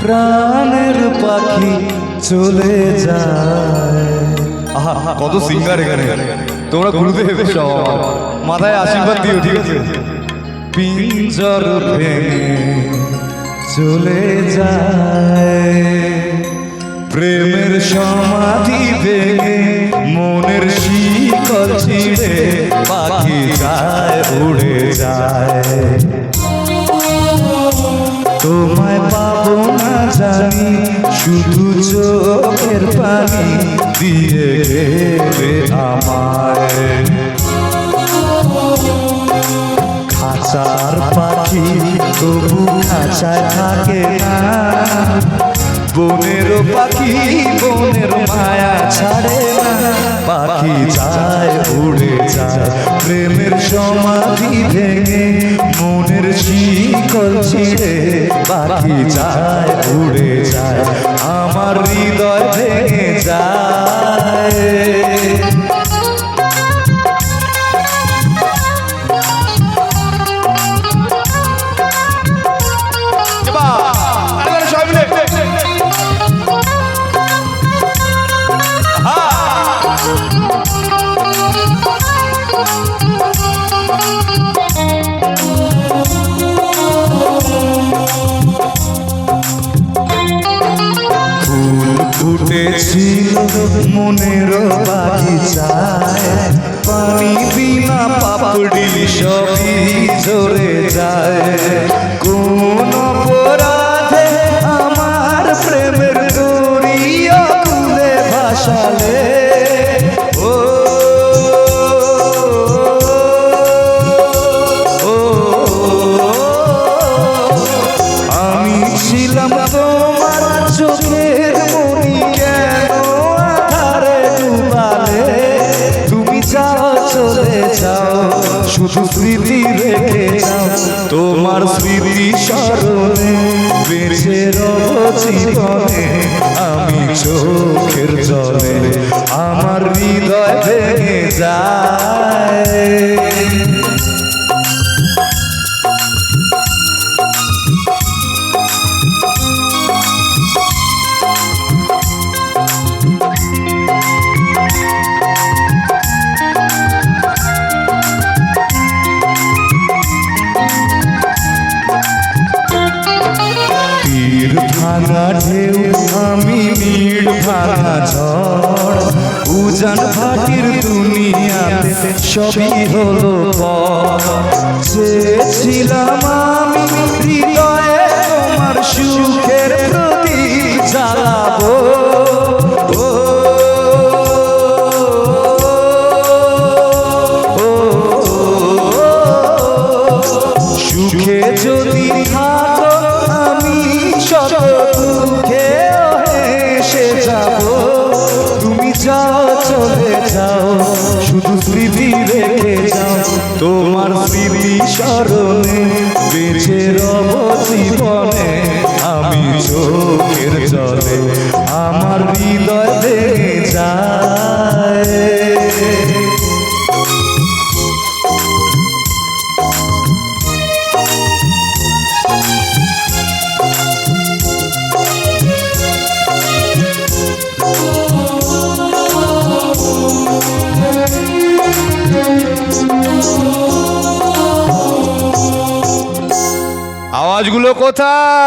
প্রাণের পাখি চলে যায়। আহা কত সিঙ্গার এখানে। তোমরা গুরুদেব সব। মাথায় আশীর্বাদ দিও ঠিক আছে? পিঞ্জর ভেঙে চলে যায়। প্রেমের সমাধি ভেঙে মনের শিকল ছিঁড়ে পাখি যায় উড়ে যায়। তোমায় না জানি শুধু চোখের পানি দিয়ে গেলে আমায়। খাঁচার পাখি তবু খাঁচায় থাকে না। বনের পাখি, বনের মায়া ছাড়ে না। পাখি যায়, উড়ে যায়, প্রেমের সমাধি ভেঙে, মনের শিকল ছিঁড়ে। পাখি যায়, উড়ে যায় ফুটেছিল মনের বাগিচায় পানি বিনা পাপড়ি, সবই ঝরে যায়। কোন অপরাধে আমার প্রেমের দরিয়া খুলে ভাসালে। আমি ছিলাম তোমার চোখের চলে যাও, শুধু স্মৃতি রেখে যাও। তোমার স্মৃতি স্মরণে বেঁচে রব আমি চোখের জলে আমার হৃদয় ভেঙে যায়। ভাঙা ঢেউ আমি নীড় ভাঙা ঝড়। উজান ভাটির দুনিয়াতে সবই হলো চেয়েছিলাম শত দুঃখে চলে যাও। শুধু তোমার স্মৃতি স্মরণে বেঁচে রব জীবনে। আওয়াজগুলো কোথায়?